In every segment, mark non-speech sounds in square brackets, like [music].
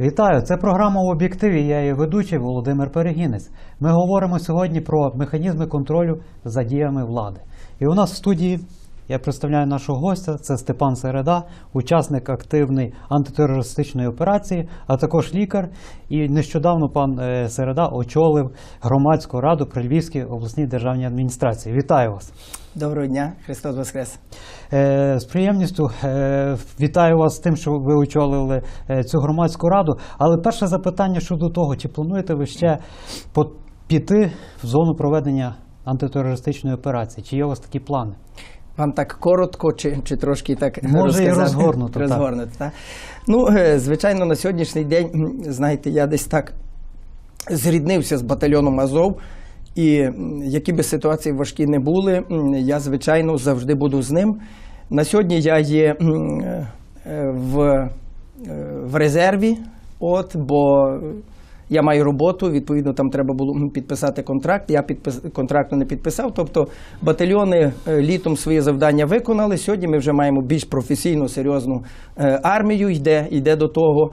Вітаю! Це програма в об'єктиві. Я її ведучий Володимир Перегінець. Ми говоримо сьогодні про механізми контролю за діями влади. І у нас в студії я представляю нашого гостя. Це Степан Середа, учасник активної антитерористичної операції, а також лікар. І нещодавно пан е, Середа очолив громадську раду при Львівській обласній державній адміністрації. Вітаю вас! Доброго дня, Христос Воскрес. Е, З приємністю е, вітаю вас з тим, що ви очолили е, цю громадську раду. Але перше запитання щодо того, чи плануєте ви ще піти в зону проведення антитерористичної операції? Чи є у вас такі плани? Вам так коротко чи, чи трошки так Може, і розказати? розгорнуто, так. Розгорнуто, так. Ну, звичайно, на сьогоднішній день, знаєте, я десь так зріднився з батальйоном Азов. І які би ситуації важкі не були, я, звичайно, завжди буду з ним. На сьогодні я є е, в, е, в резерві, от, бо я маю роботу, відповідно, там треба було підписати контракт. Я підпис... контракту не підписав. Тобто батальйони е, літом свої завдання виконали. Сьогодні ми вже маємо більш професійну, серйозну армію, йде, йде до того.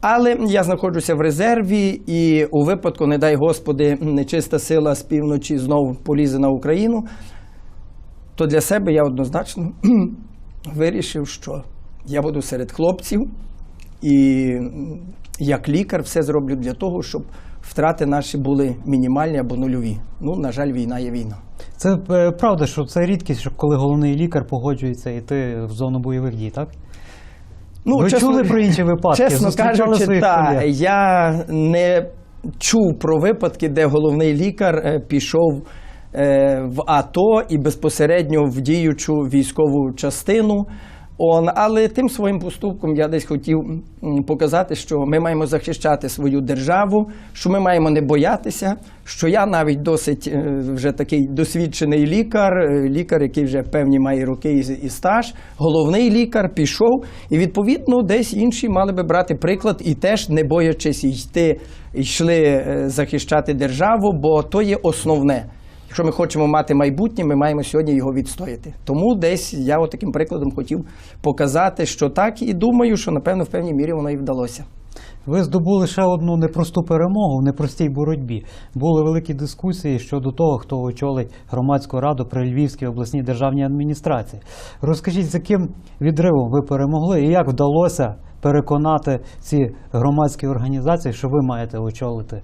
Але я знаходжуся в резерві, і у випадку, не дай Господи, нечиста сила з півночі знову полізе на Україну, то для себе я однозначно [clears throat] вирішив, що я буду серед хлопців, і як лікар все зроблю для того, щоб втрати наші були мінімальні або нульові. Ну, на жаль, війна є війна. Це е, правда, що це рідкість, що коли головний лікар погоджується йти в зону бойових дій, так? Ви чули про інші випадки? Чесно кажучи, так, я не чув про випадки, де головний лікар е, пішов е, в АТО і безпосередньо в діючу військову частину. Он, але тим своїм поступком я десь хотів показати, що ми маємо захищати свою державу, що ми маємо не боятися, що я навіть досить е, вже такий досвідчений лікар, е, лікар, який вже певні має роки і, стаж, головний лікар пішов, і відповідно десь інші мали би брати приклад і теж не боячись йти, йшли е, захищати державу, бо то є основне. Якщо ми хочемо мати майбутнє, ми маємо сьогодні його відстояти. Тому десь я таким прикладом хотів показати, що так, і думаю, що напевно в певній мірі воно і вдалося. Ви здобули ще одну непросту перемогу в непростій боротьбі. Були великі дискусії щодо того, хто очолить громадську раду при Львівській обласній державній адміністрації. Розкажіть, з яким відривом ви перемогли і як вдалося переконати ці громадські організації, що ви маєте очолити?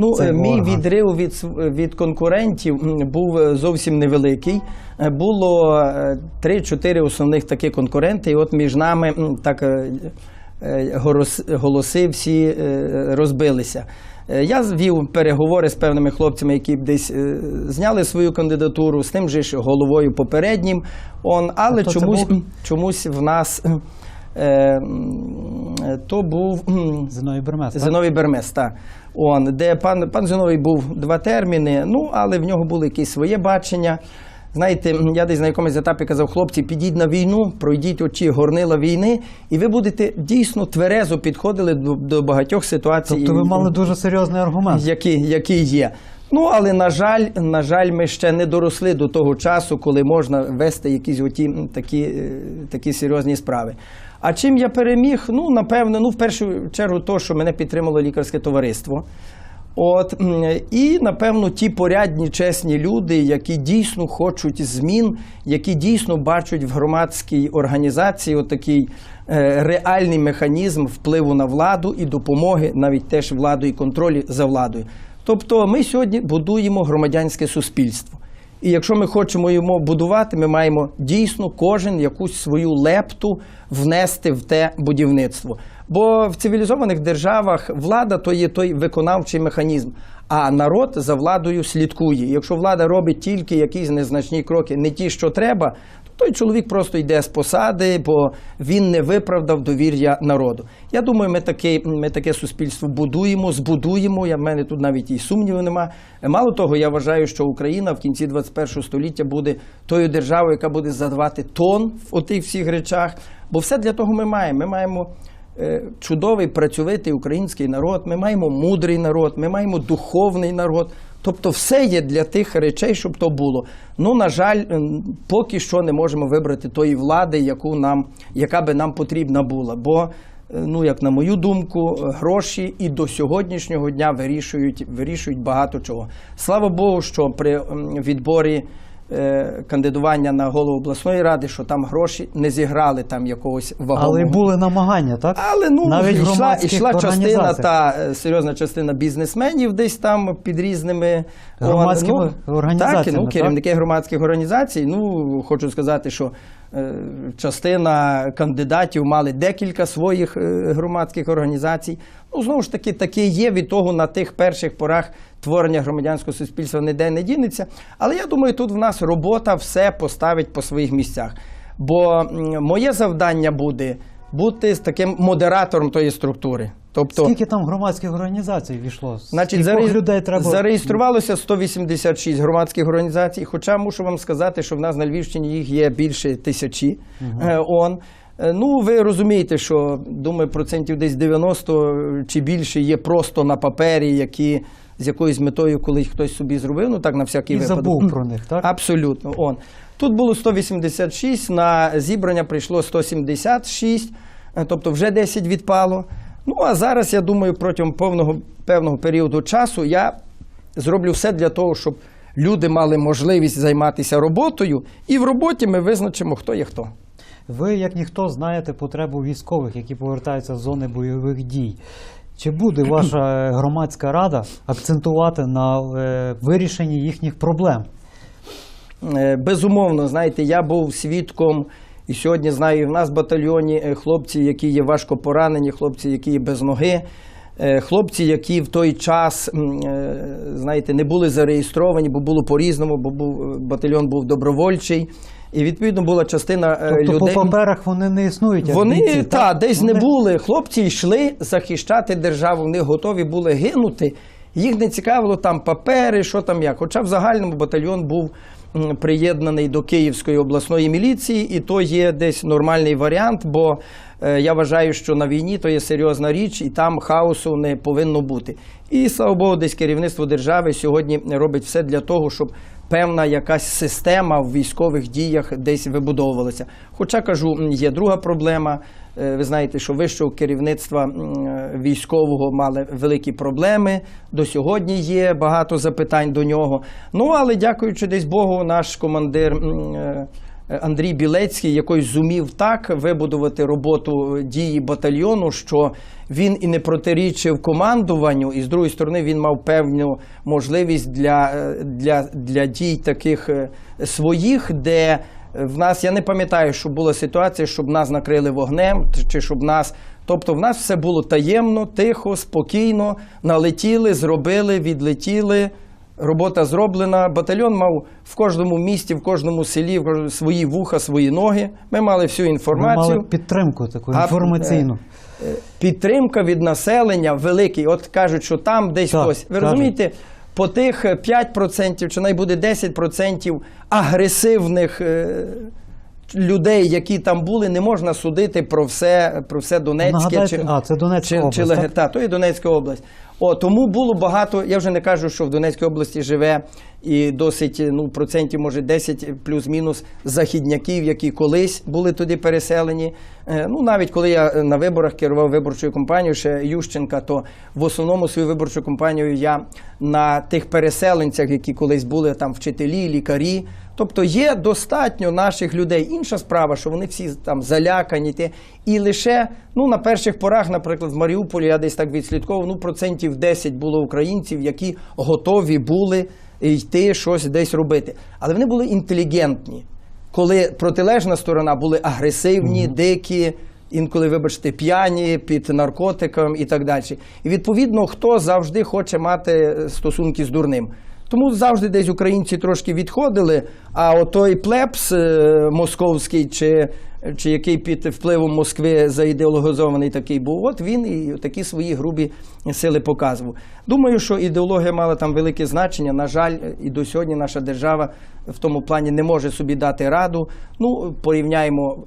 Ну, е, мій орган. відрив від, від конкурентів був е, зовсім невеликий. Е, Було е, 3-4 основних такі конкуренти, і от між нами так е, е, голоси всі е, розбилися. Е, Я вів переговори з певними хлопцями, які б десь е, зняли свою кандидатуру з тим же ж головою попереднім. Он, але чомусь, чомусь в нас е, е, то був. Зиновій Бермес. Зиновій Бермес, так. Он, де пан, пан Зиновій був два терміни, ну, але в нього були якісь своє бачення. Знаєте, я десь на якомусь етапі казав, хлопці, підіть на війну, пройдіть очі горнила війни, і ви будете дійсно тверезо підходили до, до багатьох ситуацій, Тобто ви мали дуже серйозний аргумент. які, які є. Ну, але на жаль, на жаль, ми ще не доросли до того часу, коли можна вести якісь оті, такі, е, такі серйозні справи. А чим я переміг? Ну, напевно, ну, в першу чергу, то, що мене підтримало лікарське товариство. От, і, напевно, ті порядні, чесні люди, які дійсно хочуть змін, які дійсно бачать в громадській організації отакий е, реальний механізм впливу на владу і допомоги, навіть теж владу і контролі за владою. Тобто ми сьогодні будуємо громадянське суспільство. І якщо ми хочемо його будувати, ми маємо дійсно кожен якусь свою лепту внести в те будівництво. Бо в цивілізованих державах влада то є той виконавчий механізм, а народ за владою слідкує. Якщо влада робить тільки якісь незначні кроки, не ті, що треба, той чоловік просто йде з посади, бо він не виправдав довір'я народу. Я думаю, ми таке, ми таке суспільство будуємо, збудуємо. Я в мене тут навіть і сумніву нема. Мало того, я вважаю, що Україна в кінці 21 століття буде тою державою, яка буде задавати тон в отих всіх речах. Бо все для того ми маємо. Ми маємо е, чудовий працьовитий український народ, ми маємо мудрий народ, ми маємо духовний народ. Тобто, все є для тих речей, щоб то було. Ну, на жаль, поки що не можемо вибрати тої влади, яку нам, яка би нам потрібна була. Бо, е, ну, як на мою думку, е, гроші і до сьогоднішнього дня вирішують, вирішують багато чого. Слава Богу, що при відборі е, кандидування на голову обласної ради, що там гроші не зіграли там якогось вагомого. Але були намагання, так? Але ну Навіть йшла, йшла частина та е, серйозна частина бізнесменів десь там під різними Громадськими ну, організаціями, Так, ну, так? керівники громадських організацій. Ну хочу сказати, що е, частина кандидатів мали декілька своїх е, громадських організацій. Ну знову ж таки, таке є від того на тих перших порах творення громадянського суспільства ніде не дінеться. Але я думаю, тут в нас робота все поставить по своїх місцях. Бо моє завдання буде бути з таким модератором тої структури. Тобто, Скільки там громадських організацій війшло? Значить, Скількох заре... людей треба зареєструвалося 186 громадських організацій. Хоча мушу вам сказати, що в нас на Львівщині їх є більше тисячі. Е, он. Е, Ну, ви розумієте, що думаю, процентів десь 90 чи більше є просто на папері, які з якоюсь метою колись хтось собі зробив. Ну так на всякий і випадок. забув про них, так? Абсолютно. Он. Тут було 186, на зібрання прийшло 176, е, тобто вже 10 відпало. Ну а зараз, я думаю, протягом повного, певного періоду часу я зроблю все для того, щоб люди мали можливість займатися роботою, і в роботі ми визначимо, хто є хто. Ви, як ніхто, знаєте потребу військових, які повертаються з зони бойових дій. Чи буде ваша громадська рада акцентувати на е, вирішенні їхніх проблем? Е, Безумовно, знаєте, я був свідком, і сьогодні знаю, і в нас в батальйоні е, хлопці, які є важко поранені, хлопці, які є без ноги, е, хлопці, які в той час, е, знаєте, не були зареєстровані, бо було по-різному, бо був, батальйон був добровольчий. І відповідно була частина Тобто людей. по паперах вони не існують. Вони бійці, та, десь Вони- не були. Хлопці йшли захищати державу, вони готові були гинути. Їх не цікавило там папери, що там як. Хоча в загальному батальйон був приєднаний до Київської обласної міліції, і то є десь нормальний варіант, бо е, я вважаю, що на війні то є серйозна річ, і там хаосу не повинно бути. І слава Богу, десь керівництво держави сьогодні робить все для того, щоб певна якась система в військових діях десь вибудовувалася. Хоча кажу, є друга проблема. Е, Ви знаєте, що вищого керівництва е, військового мали великі проблеми. До сьогодні є багато запитань до нього. Ну але дякуючи десь Богу, наш командир. е, Андрій Білецький якось зумів так вибудувати роботу дії батальйону, що він і не протирічив командуванню, і з другої сторони він мав певну можливість для, для, для дій таких своїх, де в нас я не пам'ятаю, що була ситуація, щоб нас накрили вогнем, чи щоб нас. Тобто в нас все було таємно, тихо, спокійно, налетіли, зробили, відлетіли. Робота зроблена. Батальйон мав в кожному місті, в кожному селі в кожному- свої вуха, свої ноги. Ми мали всю інформацію. мали підтримку таку інформаційну. е, Підтримка від населення великий. От кажуть, що там десь Так, хтось. Ви кажуть. розумієте, по тих е, 5% чи найбуде 10% агресивних. е, Людей, які там були, не можна судити про все, про все Донецьке Нагадайте, чи, а, це Донецька чи, область, чи так? Та, то є Донецька область. О, тому було багато. Я вже не кажу, що в Донецькій області живе і досить ну, процентів, може 10 плюс-мінус західняків, які колись були туди переселені. Е, Ну, навіть коли я на виборах керував виборчою кампанією ще Ющенка, то в основному свою виборчу кампанію я на тих переселенцях, які колись були там вчителі, лікарі. Тобто є достатньо наших людей. Інша справа, що вони всі там залякані. І лише ну, на перших порах, наприклад, в Маріуполі я десь так відслідковував, ну, процентів 10 було українців, які готові були йти щось десь робити. Але вони були інтелігентні. Коли протилежна сторона були агресивні, дикі, інколи, вибачте, п'яні під наркотиком і так далі. І відповідно, хто завжди хоче мати стосунки з дурним. Тому завжди десь українці трошки відходили, а отой плебс е, московський, чи, чи який під впливом Москви заідеологізований такий був, от він і такі свої грубі сили показував. Думаю, що ідеологія мала там велике значення. На жаль, і до сьогодні наша держава в тому плані не може собі дати раду. Ну, порівняємо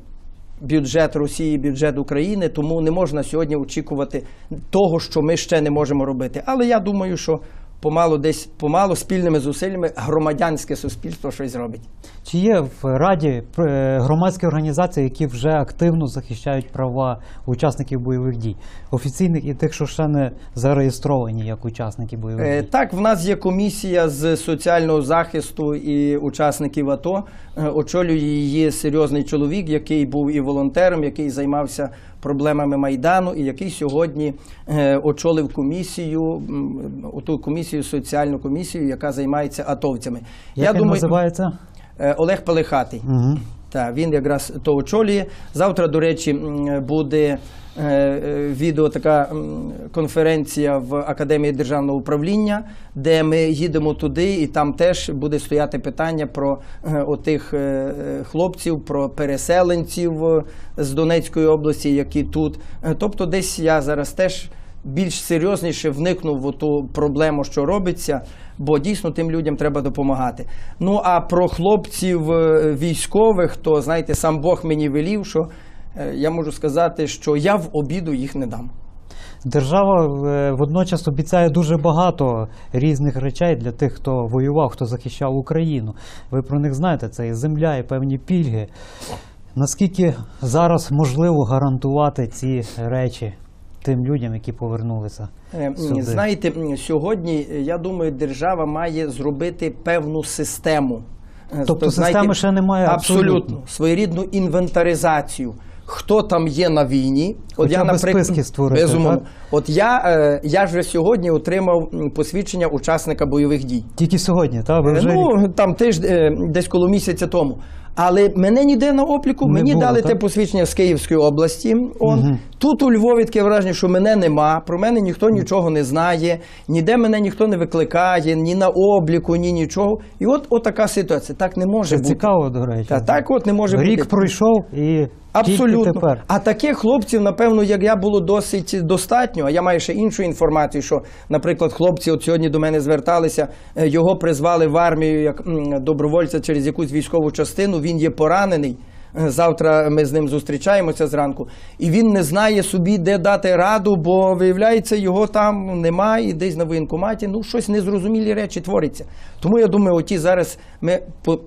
бюджет Росії, бюджет України, тому не можна сьогодні очікувати того, що ми ще не можемо робити. Але я думаю, що помалу десь помалу спільними зусиллями громадянське суспільство щось зробить. Чи є в Раді е, громадські організації, які вже активно захищають права учасників бойових дій, офіційних і тих, що ще не зареєстровані як учасники бойових Е, дій? Так, в нас є комісія з соціального захисту і учасників АТО. Е, Очолює її серйозний чоловік, який був і волонтером, який займався проблемами майдану, і який сьогодні е, очолив комісію, ту комісію, соціальну комісію, яка займається атовцями. Як думаю, називається? е, Олег Пелихатий. Угу. Так, він якраз то очолює. Завтра, до речі, буде е, е, відео така конференція в Академії державного управління, де ми їдемо туди, і там теж буде стояти питання про е, отих хлопців, про переселенців з Донецької області, які тут. Тобто, десь я зараз теж. Більш серйозніше вникнув в ту проблему, що робиться, бо дійсно тим людям треба допомагати. Ну а про хлопців е, військових, то знаєте, сам Бог мені велів, що е, я можу сказати, що я в обіду їх не дам. Держава е, водночас обіцяє дуже багато різних речей для тих, хто воював, хто захищав Україну. Ви про них знаєте, це і земля, і певні пільги. Наскільки зараз можливо гарантувати ці речі тим людям, які повернулися? Е, Сюди. Знаєте, сьогодні е, я думаю, держава має зробити певну систему. Тобто, Тобто то, системи ще немає абсолютно, абсолютно? своєрідну інвентаризацію. Хто там є на війні? Хоча б списки створити, безумовно. так? От я, е, я вже сьогодні отримав посвідчення учасника бойових дій. Тільки сьогодні, так? Ви вже Ну, там теж е, десь коло місяця тому. Але мене ніде на обліку, Не мені було, дали так? те посвідчення з Київської області. Он. Мгм. Тут у Львові таке враження, що мене нема, про мене ніхто нічого не знає, ніде мене ніхто не викликає, ні на обліку, ні нічого. І от, от така ситуація. Так не може це бути. цікаво, до речі. Та, так от не може Рік бути. пройшов і Абсолютно. тепер. А таких хлопців, напевно, як я було досить достатньо. А я маю ще іншу інформацію, що, наприклад, хлопці от сьогодні до мене зверталися, е, його призвали в армію як добровольця через якусь військову частину. Він є поранений. Е, Завтра ми з ним зустрічаємося зранку, і він не знає собі, де дати раду, бо виявляється, його там немає, і десь на воєнкоматі. Ну, щось незрозумілі речі твориться. Тому я думаю, оті зараз ми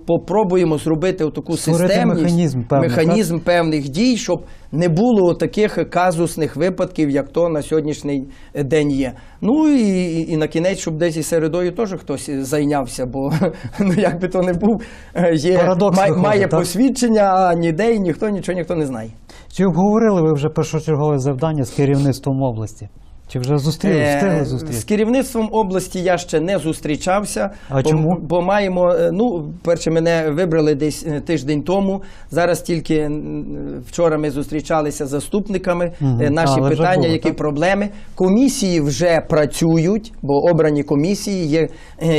попробуємо зробити таку систему системність, механізм певний, механізм певних дій, щоб не було таких казусних випадків, як то на сьогоднішній день є. Ну і, і на кінець, щоб десь і середою теж хтось зайнявся, бо [laughs] ну як би то не був, є Парадокс має, виходить, має посвідчення, а ніде і ніхто нічого ніхто не знає. Чи обговорили ви вже першочергове завдання з керівництвом області? Чи вже зустріли, Е, З керівництвом області я ще не зустрічався. А бо, чому? Бо маємо, е, ну, перше, мене вибрали десь е, тиждень тому. Зараз тільки вчора ми зустрічалися з заступниками. Е, Наші вже питання, було, які так? проблеми. Комісії вже працюють, бо обрані комісії є,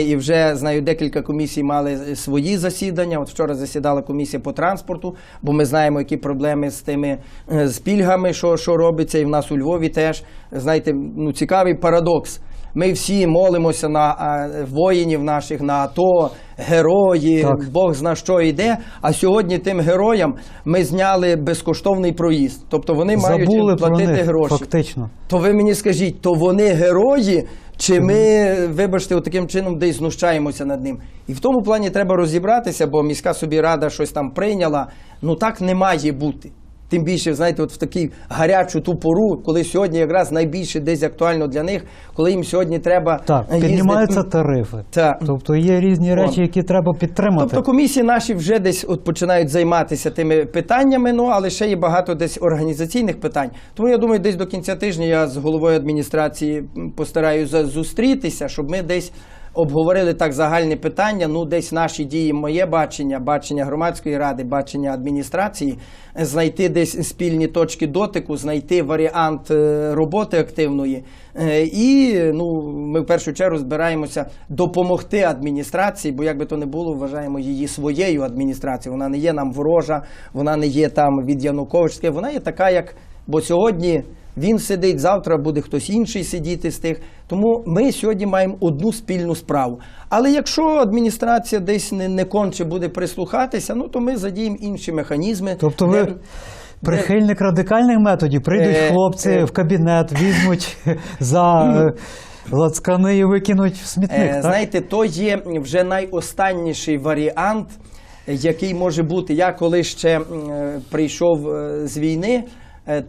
і вже знаю, декілька комісій мали свої засідання. От вчора засідала комісія по транспорту, бо ми знаємо, які проблеми з тими з пільгами, що, що робиться, і в нас у Львові теж. Знаєте, ну цікавий парадокс. Ми всі молимося на а, воїнів наших, на АТО, герої, Так. Бог зна що йде. А сьогодні тим героям ми зняли безкоштовний проїзд. Тобто вони мають Забули про платити них, гроші. фактично. То ви мені скажіть, то вони герої, чи ми, вибачте, таким чином десь знущаємося над ним? І в тому плані треба розібратися, бо міська собі рада щось там прийняла. Ну так не має бути. Тим більше, знаєте, от в таку гарячу ту пору, коли сьогодні якраз найбільше десь актуально для них, коли їм сьогодні треба Так, їздити- піднімаються тарифи. Так. Тобто є різні речі, які треба підтримати. Тобто комісії наші вже десь от починають займатися тими питаннями, ну але ще є багато десь організаційних питань. Тому я думаю, десь до кінця тижня я з головою адміністрації постараюся зустрітися, щоб ми десь. Обговорили так загальні питання. Ну, десь наші дії, моє бачення, бачення громадської ради, бачення адміністрації, знайти десь спільні точки дотику, знайти варіант е, роботи активної. Е, І ну, ми в першу чергу збираємося допомогти адміністрації, бо як би то не було, вважаємо її своєю адміністрацією. Вона не є нам ворожа, вона не є там від Януковичська, вона є така, як бо сьогодні. Він сидить, завтра буде хтось інший сидіти з тих. Тому ми сьогодні маємо одну спільну справу. Але якщо адміністрація десь не, не конче буде прислухатися, ну то ми задіємо інші механізми. Тобто де- ви прихильник радикальних методів, прийдуть Е, хлопці е. в кабінет, візьмуть [laughs] за е, лацкани і викинуть в смітник. Так? знаєте, то є вже найостанніший варіант, який може бути. Я коли ще прийшов з війни,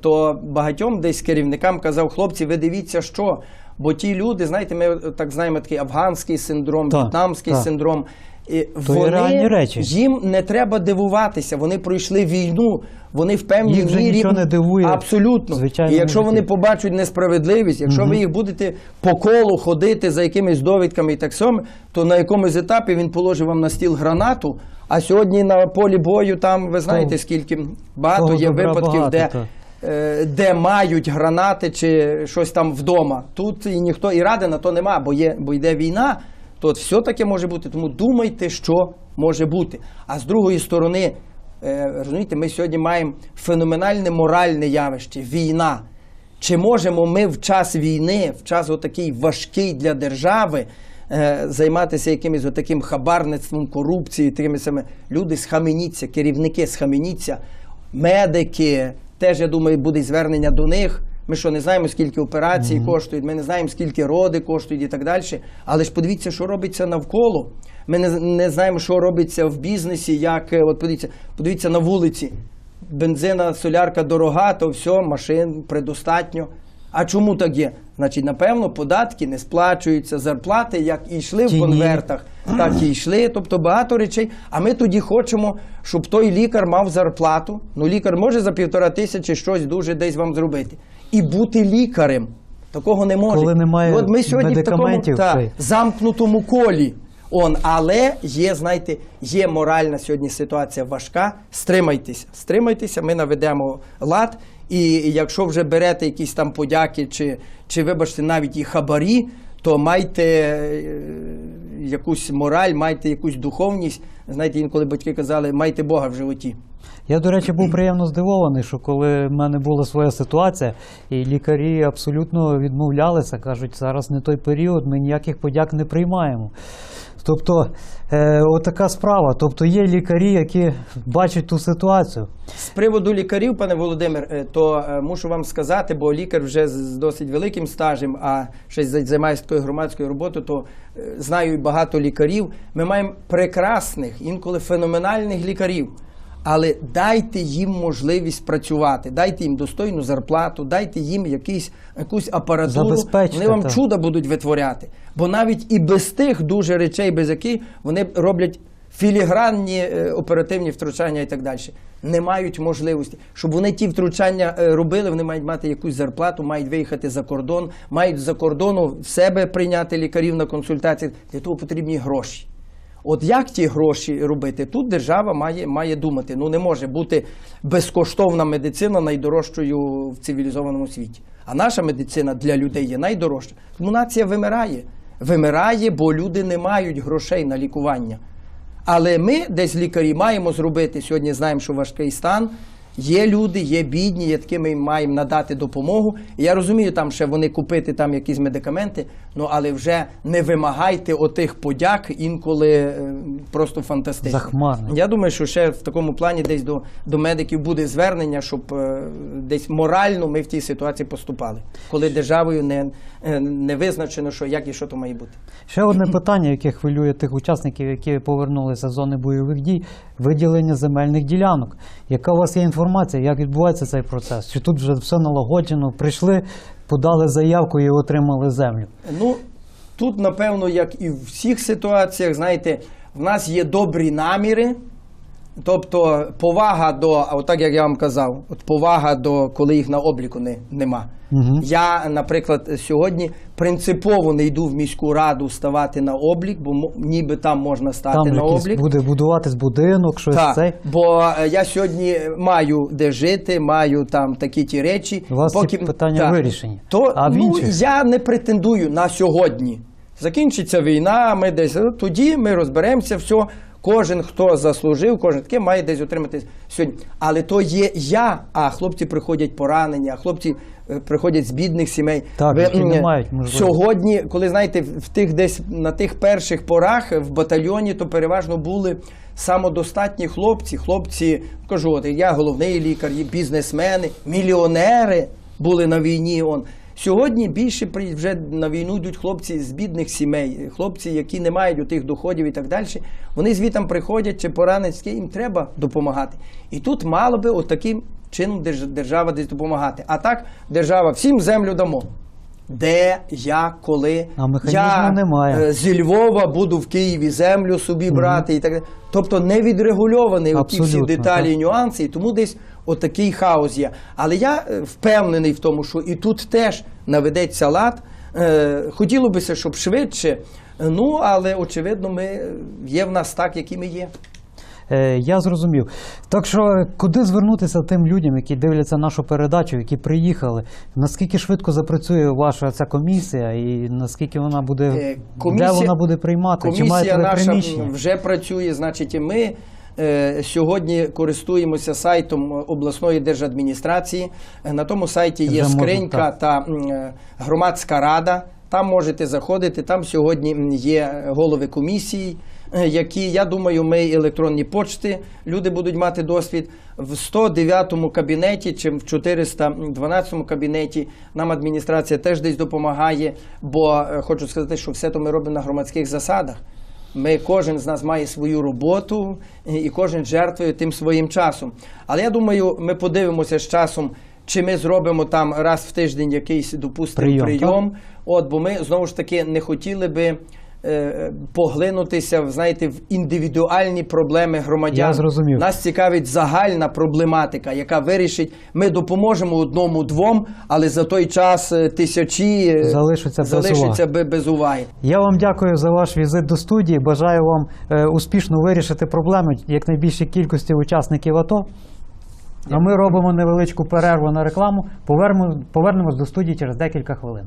то багатьом десь керівникам казав, хлопці, ви дивіться, що. Бо ті люди, знаєте, ми е, так знаємо такий афганський синдром, в'єтнамський синдром. І То реальні речі. їм не треба дивуватися. Вони пройшли війну, вони в певній Їх мірі нічого не дивує абсолютно. в звичайному І якщо вони побачать несправедливість, якщо ви їх будете по колу ходити за якимись довідками і так само, то на якомусь етапі він положить вам на стіл гранату. А сьогодні на полі бою там ви знаєте, скільки багато того є випадків, багато, де. Е, Де мають гранати чи щось там вдома. Тут і ніхто і ради на то нема, бо є, бо йде війна, то от все таке може бути. Тому думайте, що може бути. А з другої сторони, е, розумієте, ми сьогодні маємо феноменальне моральне явище війна. Чи можемо ми в час війни, в час отакий важкий для держави, е, займатися якимось отаким хабарництвом, корупцією, такими саме люди схаменіться, керівники схаменіться, медики, теж я думаю, буде звернення до них. Ми що не знаємо, скільки операцій коштують, ми не знаємо, скільки роди коштують і так далі. Але ж подивіться, що робиться навколо. Ми не, не знаємо, що робиться в бізнесі, як е, от подивіться, подивіться на вулиці. Бензина, солярка дорога, то все, машин предостатньо. А чому так є? Значить, напевно, податки не сплачуються, зарплати, як і йшли в ні. конвертах, так і йшли. Тобто багато речей. А ми тоді хочемо, щоб той лікар мав зарплату. Ну, лікар може за півтора тисячі щось дуже десь вам зробити. І бути лікарем. Такого не може. Коли немає от ми сьогодні в такому та, замкнутому колі. Он, але є, знаєте, є моральна сьогодні ситуація важка. Стримайтеся, стримайтеся, ми наведемо лад. І якщо вже берете якісь там подяки, чи, чи вибачте, навіть і хабарі, то майте е, якусь мораль, майте якусь духовність. Знаєте, інколи батьки казали, майте Бога в животі. Я, до речі, був приємно здивований, що коли в мене була своя ситуація, і лікарі абсолютно відмовлялися, кажуть, зараз не той період, ми ніяких подяк не приймаємо. Тобто, е, отака справа. Тобто є лікарі, які бачать ту ситуацію. З приводу лікарів, пане Володимир, е, то е, мушу вам сказати, бо лікар вже з- досить великим стажем, а ще за- займається такою громадською роботою, то е, знаю багато лікарів. Ми маємо прекрасних, інколи феноменальних лікарів. Але дайте їм можливість працювати, дайте їм достойну зарплату, дайте їм якийсь, якусь апаратуру. Вони вам чуда будуть витворяти. Бо навіть і без тих дуже речей, без яких вони роблять філігранні е, оперативні втручання і так далі. Не мають можливості. Щоб вони ті втручання е, робили, вони мають мати якусь зарплату, мають виїхати за кордон, мають за кордону в себе прийняти лікарів на консультації. Для того потрібні гроші. От як ті гроші робити? Тут держава має, має думати. Ну не може бути безкоштовна медицина найдорожчою в цивілізованому світі. А наша медицина для людей є найдорожча. Тому нація вимирає. Вимирає, бо люди не мають грошей на лікування. Але ми, десь лікарі, маємо зробити сьогодні. Знаємо, що важкий стан. Є люди, є бідні, такими їм маємо надати допомогу. І я розумію, там ще вони купити там якісь медикаменти, ну але вже не вимагайте отих подяк інколи е, просто фантастично. Захмарно. Я думаю, що ще в такому плані десь до, до медиків буде звернення, щоб е, десь морально ми в тій ситуації поступали, коли державою не, е, не визначено, що як і що то має бути. Ще одне питання, яке хвилює тих учасників, які повернулися з зони бойових дій, виділення земельних ділянок. Яка у вас є інформація, як відбувається цей процес? Чи тут вже все налагоджено? Прийшли, подали заявку і отримали землю? Ну, тут, напевно, як і в всіх ситуаціях, знаєте, в нас є добрі наміри. Тобто повага до, а отак як я вам казав, от повага до коли їх на обліку не, нема. Мгм. Я, наприклад, сьогодні принципово не йду в міську раду ставати на облік, бо ніби там можна стати Там на облік. буде будуватись будинок, щось Так, цей. бо е, я сьогодні маю де жити, маю там такі ті речі. У вас ці питання Так. вирішені. То А ну, я не претендую на сьогодні. Закінчиться війна, ми десь е, тоді ми розберемося, все. Кожен, хто заслужив, кожен таке має десь отримати сьогодні. Але то є я, а хлопці приходять поранені, а хлопці е, приходять з бідних сімей. Так, які не мають можливості. Сьогодні, коли знаєте, в в тих десь на тих перших порах в батальйоні, то переважно були самодостатні хлопці. Хлопці, кажу, от я головний лікар, бізнесмени, мільйонери були на війні. Он. Сьогодні більше вже на війну йдуть хлопці з бідних сімей, хлопці, які не мають тих доходів і так далі. Вони звітам приходять чи поранені, їм треба допомагати. І тут мало би отаким чином держава десь допомагати. А так держава всім землю дамо. Де, як, коли. А я, немає. е, зі Львова буду в Києві землю собі брати і так далі. Тобто не відрегульований оті всі деталі так. і нюанси, і тому десь отакий хаос є. Але я е, впевнений в тому, що і тут теж наведеться лад. Е, Хотіло бися, щоб швидше. Ну, але очевидно, ми е, є в нас так, які ми є. Е, я зрозумів. Так що, куди звернутися тим людям, які дивляться нашу передачу, які приїхали? Наскільки швидко запрацює ваша ця комісія, і наскільки вона буде Е, де вона буде приймати? Чи маєте комісія ви наша приміщення? вже працює. Значить, і ми сьогодні користуємося сайтом обласної держадміністрації. Е, На тому сайті є скринька та е, громадська рада. Там можете заходити. Там сьогодні є голови комісій, е, які, я думаю, ми електронні почти люди будуть мати досвід. В 109 кабінеті чи в 412 кабінеті нам адміністрація теж десь допомагає, бо е, хочу сказати, що все то ми робимо на громадських засадах. Ми кожен з нас має свою роботу і кожен жертвує тим своїм часом. Але я думаю, ми подивимося з часом, чи ми зробимо там раз в тиждень якийсь, допустимо, Прийом, прийом. От, бо ми знову ж таки не хотіли би. Е, Поглинутися знаєте в індивідуальні проблеми громадян. Я зрозумів. Нас цікавить загальна проблематика, яка вирішить. Ми допоможемо одному двом, але за той час е, тисячі е, Залишаться без уваги. без уваги. Я вам дякую за ваш візит до студії. Бажаю вам успішно вирішити проблему якнайбільшій кількості учасників АТО. А ми робимо невеличку перерву на рекламу. Повернемо, повернемось до студії через декілька хвилин.